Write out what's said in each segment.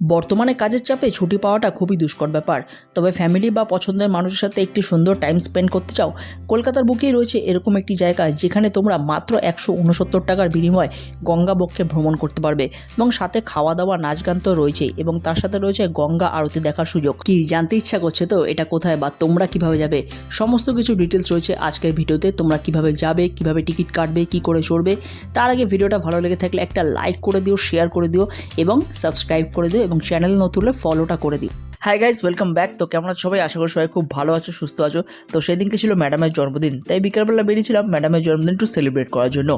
বর্তমানে কাজের চাপে ছুটি পাওয়াটা খুবই দুষ্কর ব্যাপার। তবে ফ্যামিলি বা পছন্দের মানুষের সাথে একটি সুন্দর টাইম স্পেন্ড করতে চাও, কলকাতার বুকেই রয়েছে এরকম একটি জায়গা যেখানে তোমরা মাত্র একশো উনসত্তর টাকার বিনিময়ে গঙ্গা বক্ষে ভ্রমণ করতে পারবে এবং সাথে খাওয়া দাওয়া নাচ গান তো রয়েছেই এবং তার সাথে রয়েছে গঙ্গা আরতি দেখার সুযোগ। কি জানতে ইচ্ছা করছে তো? এটা কোথায় বা তোমরা কীভাবে যাবে? সমস্ত কিছু ডিটেলস রয়েছে আজকের ভিডিওতে। তোমরা কীভাবে যাবে, কীভাবে টিকিট কাটবে, কি করে চড়বে, তার আগে ভিডিওটা ভালো লেগে থাকলে একটা লাইক করে দিও শেয়ার করে দিও এবং সাবস্ক্রাইব করে দিও এবং চ্যানেল নতুন ফলোটা করে দিও। হাই গাইস ওয়েলকাম ব্যাক তো কেমন আছো সবাই? আশা করি সবাই খুব ভালো আছো, সুস্থ আছো। তো সেই দিনকে ছিল ম্যাডামের জন্মদিন। তাই বিকালবেলা বেরিয়েছিলাম ম্যাডামের জন্মদিন একটু সেলিব্রেট করার জন্য।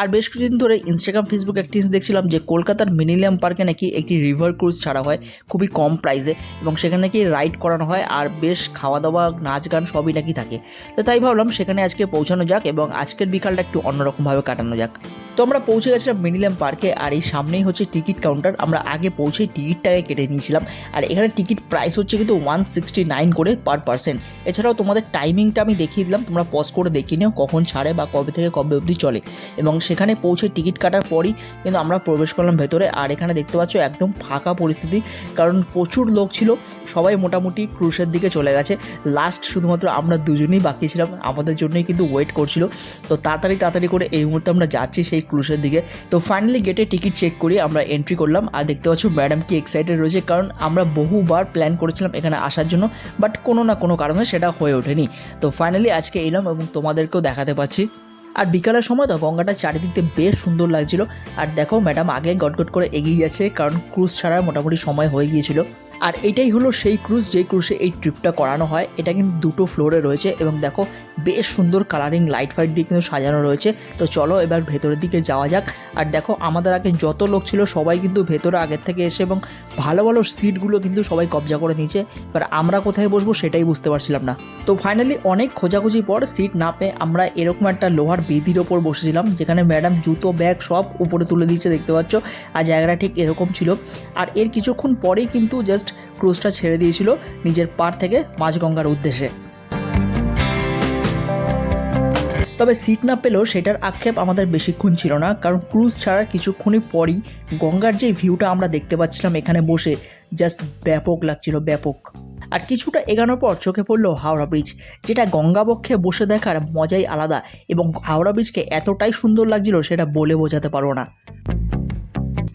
আর বেশ কিছুদিন ধরে ইনস্টাগ্রাম ফেসবুক একটি দেখছিলাম যে কলকাতার মিনিলিয়াম পার্কে নাকি একটি রিভার ক্রুজ ছাড়া হয়, খুবই কম প্রাইসে এবং সেখানে নাকি রাইড করানো হয়, আর বেশ খাওয়া দাওয়া নাচ গান সবই নাকি থাকে। তো তাই ভাবলাম সেখানে আজকে পৌঁছানো যাক এবং আজকের বিকালটা একটু অন্যরকমভাবে কাটানো যাক। তো আমরা পৌঁছে গেছিলাম মিনিলাম পার্কে, আর এই সামনেই হচ্ছে টিকিট কাউন্টার। আমরা আগে পৌঁছে টিকিটটাকে কেটে নিয়েছিলাম, আর এখানে টিকিট প্রাইস হচ্ছে কিন্তু ওয়ান সিক্সটি নাইন করে পার পার্সেন্ট এছাড়াও তোমাদের টাইমিংটা আমি দেখিয়ে দিলাম, তোমরা পজ করে দেখিয়ে নিও কখন ছাড়ে বা কবে থেকে কবে অবধি চলে। এবং সেখানে পৌঁছে টিকিট কাটার পরই কিন্তু আমরা প্রবেশ করলাম ভেতরে, আর এখানে দেখতে পাচ্ছ একদম ফাঁকা পরিস্থিতি, কারণ প্রচুর লোক ছিল, সবাই মোটামুটি ক্রুশের দিকে চলে গেছে। লাস্ট শুধুমাত্র আমরা দুজনেই বাকি ছিলাম, আমাদের জন্যই কিন্তু ওয়েট করছিল। তো তাড়াতাড়ি তাড়াতাড়ি করে এই মুহূর্তে আমরা যাচ্ছি, সেই ক্রুশের দিকে। তো ফাইনালি গেটে টিকিট চেক করি, আমরা এন্ট্রি করলাম। আর দেখতে পাচ্ছ ম্যাডাম কি এক্সাইটেড রয়েছে, কারণ আমরা বহুবার প্ল্যান করেছিলাম এখানে আসার জন্য বাট কোনো না কোনো কারণে সেটা হয়ে ওঠেনি। তো ফাইনালি আজকে এলাম এবং তোমাদেরকেও দেখাতে পাচ্ছি। আর বিকালের সময় তো গঙ্গাটা চারিদিক দিয়ে বেশ সুন্দর লাগছিল। আর দেখো ম্যাডাম আগে গটগট করে এগিয়ে যাচ্ছে, কারণ ক্রুজ ছাড়া মোটামুটি সময় হয়ে গিয়েছিল। আর এটাই হলো সেই ক্রুজ যেই ক্রুজে এই ট্রিপটা করানো হয়, এটা কিন্তু দুটো ফ্লোরে রয়েছে এবং দেখো বেশ সুন্দর কালারিং লাইট ফাইট দিয়ে কিন্তু সাজানো রয়েছে। তো চলো এবার ভেতরের দিকে যাওয়া যাক। আর দেখো আমাদের আগে যত লোক ছিল সবাই কিন্তু ভেতরে আগের থেকে এসে এবং ভালো ভালো সিটগুলো কিন্তু সবাই কবজা করে নিয়েছে। এবার আমরা কোথায় বসবো সেটাই বুঝতে পারছিলাম না। তো ফাইনালি অনেক খোঁজাখুঁজি পর সিট না পেয়ে আমরা এরকম একটা লোহার বেদির ওপর বসেছিলাম, যেখানে ম্যাডাম জুতো ব্যাগ সব উপরে তুলে দিচ্ছে দেখতে পাচ্ছ? আর জায়গাটা ঠিক এরকম ছিল। আর এর কিছুক্ষণ পরেই কিন্তু জাস্ট ক্রুজটা ছেড়ে দিয়েছিল নিজের পার থেকে মাঝগঙ্গার উদ্দেশ্যে। তবে সিট না পেলেও সেটার আক্ষেপ আমাদের বেশিক্ষণ ছিল না, কারণ ক্রুজ ছাড়ার কিছুক্ষণই পরই গঙ্গার যে ভিউটা আমরা দেখতে পাচ্ছিলাম এখানে বসে জাস্ট ব্যাপক লাগছিল, ব্যাপক। আর কিছুটা এগানোর পর চোখে পড়ল হাওড়া ব্রিজ, যেটা গঙ্গাবক্ষে বসে দেখার মজাই আলাদা এবং হাওড়া ব্রিজকে এতটাই সুন্দর লাগছিল সেটা বলে বোঝাতে পারব না।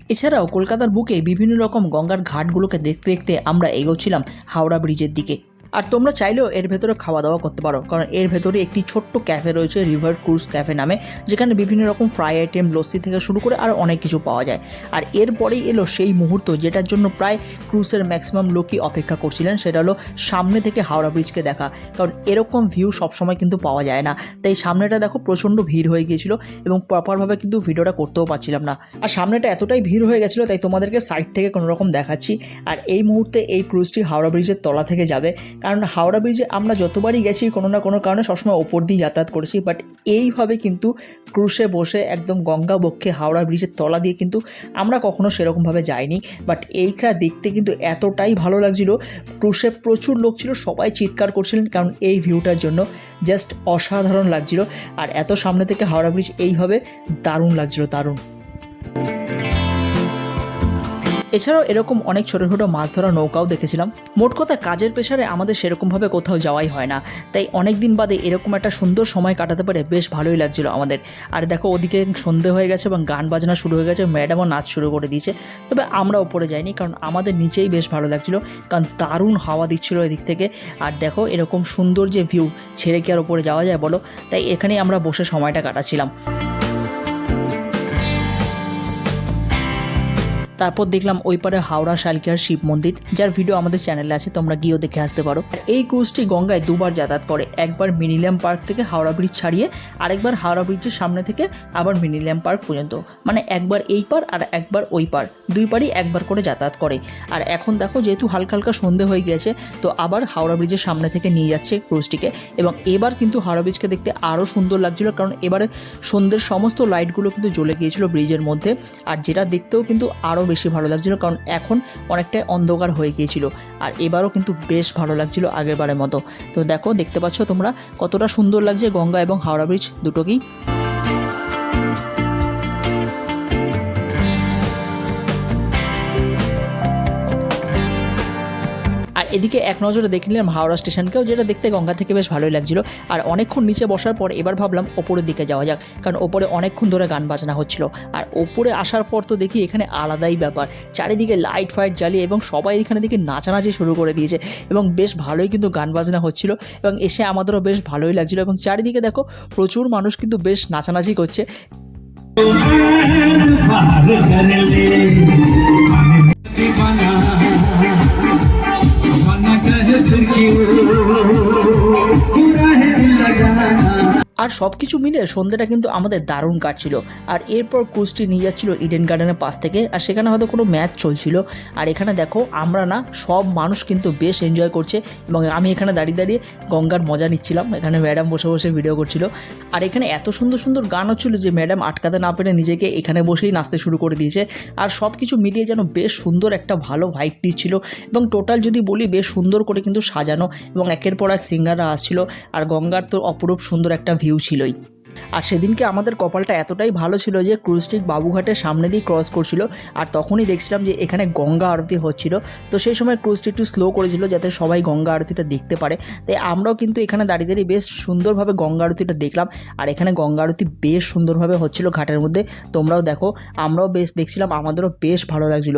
এছাড়াও কলকাতার বুকে বিভিন্ন রকম গঙ্গার ঘাটগুলোকে দেখতে দেখতে আমরা এগোচ্ছিলাম হাওড়া ব্রিজের দিকে। আর তোমরা চাইলেও এর ভেতরে খাওয়া দাওয়া করতে পারো, কারণ এর ভেতরে একটি ছোট্ট ক্যাফে রয়েছে রিভার ক্রুজ ক্যাফে নামে, যেখানে বিভিন্ন রকম ফ্রাই আইটেম, লস্যি থেকে শুরু করে আরও অনেক কিছু পাওয়া যায়। আর এরপরেই এলো সেই মুহূর্ত, যেটার জন্য প্রায় ক্রুজের ম্যাক্সিমাম লোকই অপেক্ষা করছিলেন, সেটা হলো সামনে থেকে হাওড়া ব্রিজকে দেখা, কারণ এরকম ভিউ সবসময় কিন্তু পাওয়া যায় না। তাই সামনেটা দেখো প্রচণ্ড ভিড় হয়ে গিয়েছিল এবং প্রপারভাবে কিন্তু ভিডিওটা করতেও পারছিলাম না। আর সামনেটা এতটাই ভিড় হয়ে গেছিল, তাই তোমাদেরকে সাইড থেকে কোনো রকম দেখাচ্ছি। আর এই মুহূর্তে এই ক্রুজটি হাওড়া ব্রিজের তলা থেকে যাবে কারণ হাওড়া ব্রিজে আমরা যতবারই গেছি কোনো না কোনো কারণে সবসময় ওপর দিয়ে যাতায়াত করেছি বাট এইভাবে কিন্তু ক্রুশে বসে একদম গঙ্গা বক্ষে হাওড়া ব্রিজের তলা দিয়ে কিন্তু আমরা কখনো সেরকমভাবে যাইনি বাট এইটা দেখতে কিন্তু এতটাই ভালো লাগছিল। ক্রুশে প্রচুর লোক ছিল, সবাই চিৎকার করছিলেন কারণ এই ভিউটার জন্য জাস্ট অসাধারণ লাগছিল। আর এত সামনে থেকে হাওড়া ব্রিজ এইভাবে দারুণ লাগছিল, দারুণ। এছাড়াও এরকম অনেক ছোটো ছোটো মাছ ধরা নৌকাও দেখেছিলাম। মোট কথা কাজের পেশারে আমাদের সেরকমভাবে কোথাও যাওয়াই হয় না। তাই অনেক দিন বাদে এরকম একটা সুন্দর সময় কাটাতে পারে বেশ ভালোই লাগছিল আমাদের। আর দেখো, ওদিকে সন্ধে হয়ে গেছে এবং গান বাজনা শুরু হয়ে গেছে, ম্যাডামও নাচ শুরু করে দিয়েছে। তবে আমরা ওপরে যাইনি কারণ আমাদের নিচেই বেশ ভালো লাগছিল, কারণ দারুণ হাওয়া দিচ্ছিল এদিক থেকে। আর দেখো, এরকম সুন্দর যে ভিউ ছেড়ে কি আর ওপরে যাওয়া যায় বলো? তাই এখানেই আমরা বসে সময়টা কাটাচ্ছিলাম। তারপর দেখলাম ওই পারে হাওড়া, শালকিয়ার শিব মন্দির, যার ভিডিও আমাদের চ্যানেলে আছে, তোমরা গিয়েও দেখে আসতে পারো। এই ক্রুজটি গঙ্গায় দুবার যাতায়াত করে। একবার মিনিলিয়াম পার্ক থেকে হাওড়া ব্রিজ ছাড়িয়ে, আরেকবার হাওড়া ব্রিজের সামনে থেকে আবার মিনিলিয়াম পার্ক পর্যন্ত। মানে একবার এই পার আর একবার ওই পার। দুই পারই একবার করে যাতায়াত করে। আর এখন দেখো, যেহেতু হালকা হালকা সন্ধে হয়ে গিয়েছে তো আবার হাওড়া ব্রিজের সামনে থেকে নিয়ে যাচ্ছে ক্রুজটিকে এবং এবার কিন্তু হাওড়া ব্রিজকে দেখতে আরও সুন্দর লাগছিল, কারণ এবারে সন্ধ্যের সমস্ত লাইটগুলো কিন্তু জ্বলে গিয়েছিল ব্রিজের মধ্যে। আর যেটা দেখতেও কিন্তু আরও বেশি ভালো লাগছিল, কারণ এখন অনেকটাই অন্ধকার হয়ে গিয়েছিল আর এবারও কিন্তু বেশ ভালো লাগছিল আগেরবারের মতো। তো দেখো, দেখতে পাচ্ছ তোমরা কতটা সুন্দর লাগছে গঙ্গা এবং হাওড়া ব্রিজ দুটোকেই। এদিকে এক নজরে দেখে নিলাম হাওড়া স্টেশনকেও, যেটা দেখতে গঙ্গা থেকে বেশ ভালোই লাগছিল। আর অনেকক্ষণ নিচে বসার পর এবার ভাবলাম ওপরের দিকে যাওয়া যাক, কারণ ওপরে অনেকক্ষণ ধরে গান বাজনা হচ্ছিল। আর ওপরে আসার পর তো দেখি এখানে আলাদাই ব্যাপার। চারিদিকে লাইট ফাইট জ্বালিয়ে এবং সবাই এখানে দেখি নাচানাচি শুরু করে দিয়েছে এবং বেশ ভালোই কিন্তু গান বাজনা হচ্ছিল এবং এসে আমাদেরও বেশ ভালোই লাগছিল এবং চারিদিকে দেখো প্রচুর মানুষ কিন্তু বেশ নাচানাচি করছে। আর সব কিছু মিলে সন্ধ্যেটা কিন্তু আমাদের দারুণ কাটছিল। আর এরপর কোচটি নিয়ে যাচ্ছিল ইডেন গার্ডেনের পাশ থেকে। আর সেখানে হয়তো কোনো ম্যাচ চলছিল। আর এখানে দেখো, আমরা না, সব মানুষ কিন্তু বেশ এনজয় করছে। এবং আমি এখানে দাঁড়িয়ে দাঁড়িয়ে গঙ্গার মজা নিচ্ছিলাম। এখানে ম্যাডাম বসে বসে ভিডিও করছিল। আর এখানে এত সুন্দর সুন্দর গান হচ্ছিল যে ম্যাডাম আটকাতে না পেরে নিজেকে এখানে বসেই নাচতে শুরু করে দিয়েছে। আর সব কিছু মিলিয়ে যেন বেশ সুন্দর একটা ভালো ভাইব দিচ্ছিল। এবং টোটাল যদি বলি, বেশ সুন্দর করে কিন্তু সাজানো। এবং একের পর এক সিঙ্গাররা আসছিল। আর গঙ্গার তো অপরূপ সুন্দর একটা ভিউ ছিলই। আর সেদিনকে আমাদের কপালটা এতটাই ভালো ছিল যে ক্রুজটিক বাবুঘাটের সামনে দিয়ে ক্রস করছিল আর তখনই দেখছিলাম যে এখানে গঙ্গা আরতি হচ্ছিল। তো সেই সময় ক্রুজটি একটু স্লো করেছিল যাতে সবাই গঙ্গা আরতিটা দেখতে পারে। তাই আমরাও কিন্তু এখানে দাঁড়িয়ে দাঁড়িয়ে বেশ সুন্দরভাবে গঙ্গা আরতিটা দেখলাম। আর এখানে গঙ্গা আরতি বেশ সুন্দরভাবে হচ্ছিল ঘাটের মধ্যে। তোমরাও দেখো, আমরাও বেশ দেখছিলাম, আমাদেরও বেশ ভালো লাগছিল।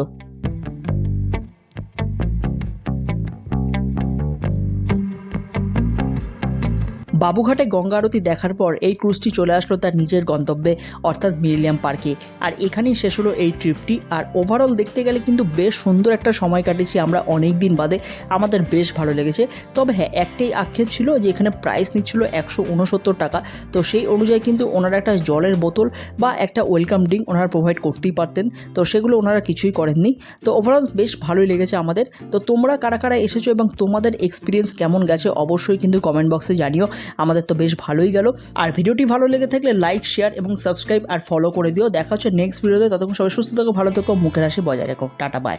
বাবুঘাটে গঙ্গা আরতি দেখার পর এই ক্রুজটি চলে আসলো তার নিজের গন্তব্যে, অর্থাৎ মিরিলিয়াম পার্কে। আর এখানেই শেষ হলো এই ট্রিপটি আর ওভারঅল দেখতে গেলে কিন্তু বেশ সুন্দর একটা সময় কাটিয়েছি আমরা অনেক দিন বাদে। আমাদের বেশ ভালো লেগেছে। তবে হ্যাঁ একটাই আক্ষেপ ছিল যে এখানে প্রাইস নিচ্ছিল একশো উনসত্তর টাকা। তো সেই অনুযায়ী কিন্তু ওনারা একটা জলের বোতল বা একটা ওয়েলকাম ড্রিঙ্ক ওনারা প্রোভাইড করতেই পারতেন। তো সেগুলো ওনারা কিছুই করেননি। তো ওভারঅল বেশ ভালোই লেগেছে আমাদের। তো তোমরা কারা কারা এসেছ এবং তোমাদের এক্সপিরিয়েন্স কেমন গেছে অবশ্যই কিন্তু কমেন্ট বক্সে জানিও। আমাদের তো বেশ ভালোই গেল। আর ভিডিওটি ভালো লেগে থাকলে লাইক শেয়ার এবং সাবস্ক্রাইব আর ফলো করে দিও। দেখা হচ্ছে নেক্সট ভিডিওতে ততক্ষণ সবাই সুস্থ থাকো, ভালো থাকো, মুখের হাসি বজায় রাখো। Tata bye